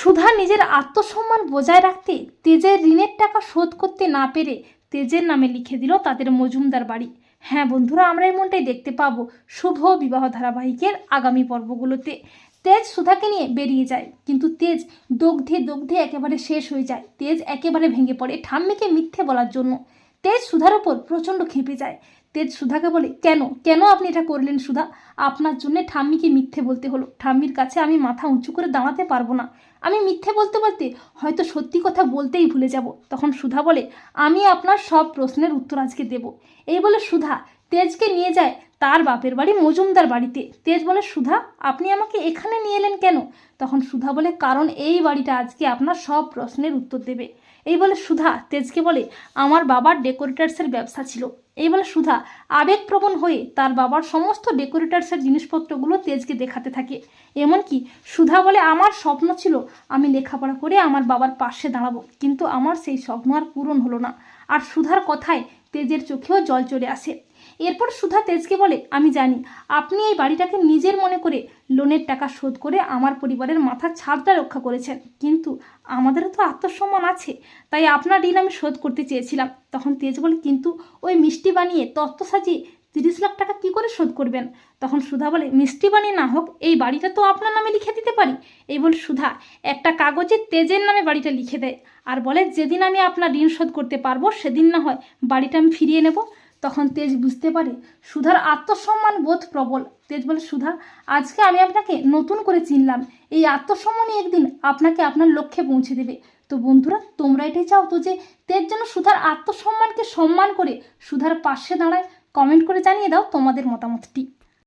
সুধা নিজের আত্মসম্মান বজায় রাখতে তেজের ঋণের টাকা শোধ করতে না পেরে তেজের নামে লিখে দিল তাদের মজুমদার বাড়ি। হ্যাঁ বন্ধুরা, আমরা এমনটাই দেখতে পাবো শুভ বিবাহ ধারাবাহিকের আগামী পর্বগুলোতে। তেজ সুধাকে নিয়ে বেরিয়ে যায়, কিন্তু তেজ দগ্ধে দগ্ধে একেবারে শেষ হয়ে যায়। তেজ একেবারে ভেঙে পড়ে ঠাম্মিকে মিথ্যে বলার জন্য। তেজ সুধার ওপর প্রচণ্ড খেপে যায়। তেজ সুধাকে বলে, কেন? কেন আপনি এটা করলেন সুধা? আপনার জন্য ঠাম্মিকে মিথ্যে বলতে হলো। ঠাম্মির কাছে আমি মাথা উঁচু করে দাঁড়াতে পারব না। আমি মিথ্যে বলতে বলতে হয়তো সত্যি কথা বলতেই ভুলে যাব। তখন সুধা বলে, আমি আপনার সব প্রশ্নের উত্তর আজকে দেব। এই বলে সুধা তেজকে নিয়ে যায় তার বাপের বাড়ি মজুমদার বাড়িতে। তেজ বলে, সুধা, আপনি আমাকে এখানে নিয়ে এলেন কেন? তখন সুধা বলে, কারণ এই বাড়িটা আজকে আপনার সব প্রশ্নের উত্তর দেবে। এই বলে সুধা তেজকে বলে, আমার বাবার ডেকোরেটার্সের ব্যবসা ছিল। এই বলে সুধা আবেগপ্রবণ হয়ে তার বাবার সমস্ত ডেকোরেটার্সের জিনিসপত্রগুলো তেজকে দেখাতে থাকে। এমনকি সুধা বলে, আমার স্বপ্ন ছিল আমি লেখাপড়া করে আমার বাবার পাশে দাঁড়াবো, কিন্তু আমার সেই স্বপ্ন আর পূরণ হলো না। আর সুধার কথায় তেজের চোখেও জল চলে আসে। এরপর সুধা তেজকে বলে আমি জানি। আপনি এই বাড়িটাকে নিজের মনে করে লোনের টাকা শোধ করে আমার পরিবারের মাথার ছাদটা রক্ষা করেছেন। কিন্তু আমাদেরও তো আত্মসম্মান আছে। তাই আপনার ঋণ আমি শোধ করতে চেয়েছিলাম। তখন তেজ বলে, কিন্তু ওই মিষ্টি বানিয়ে তত্ত্ব সাজিয়ে তিরিশ লাখ টাকা কি করে শোধ করবেন? তখন সুধা বলে, মিষ্টি বানিয়ে না হোক, এই বাড়িটা তো আপনার নামে লিখে দিতে পারি। এই বলে সুধা একটা কাগজে তেজের নামে বাড়িটা লিখে দেয়। আর বলে, যেদিন আমি আপনার ঋণ শোধ করতে পারব, সেদিন না হয় বাড়িটা আমি ফিরিয়ে নেব। তখন তেজ বুঝতে পারে সুধার আত্মসম্মান বোধ প্রবল। তেজ বলে, সুধা, আজকে আমি আপনাকে নতুন করে চিনলাম। এই আত্মসম্মানই একদিন আপনাকে আপনার লক্ষ্যে পৌঁছে দেবে। তো বন্ধুরা, তোমরা এটাই চাও তো যে তেজ যেন সুধার আত্মসম্মানকে সম্মান করে সুধার পাশে দাঁড়ায়। কমেন্ট করে জানিয়ে দাও তোমাদের মতামতটি।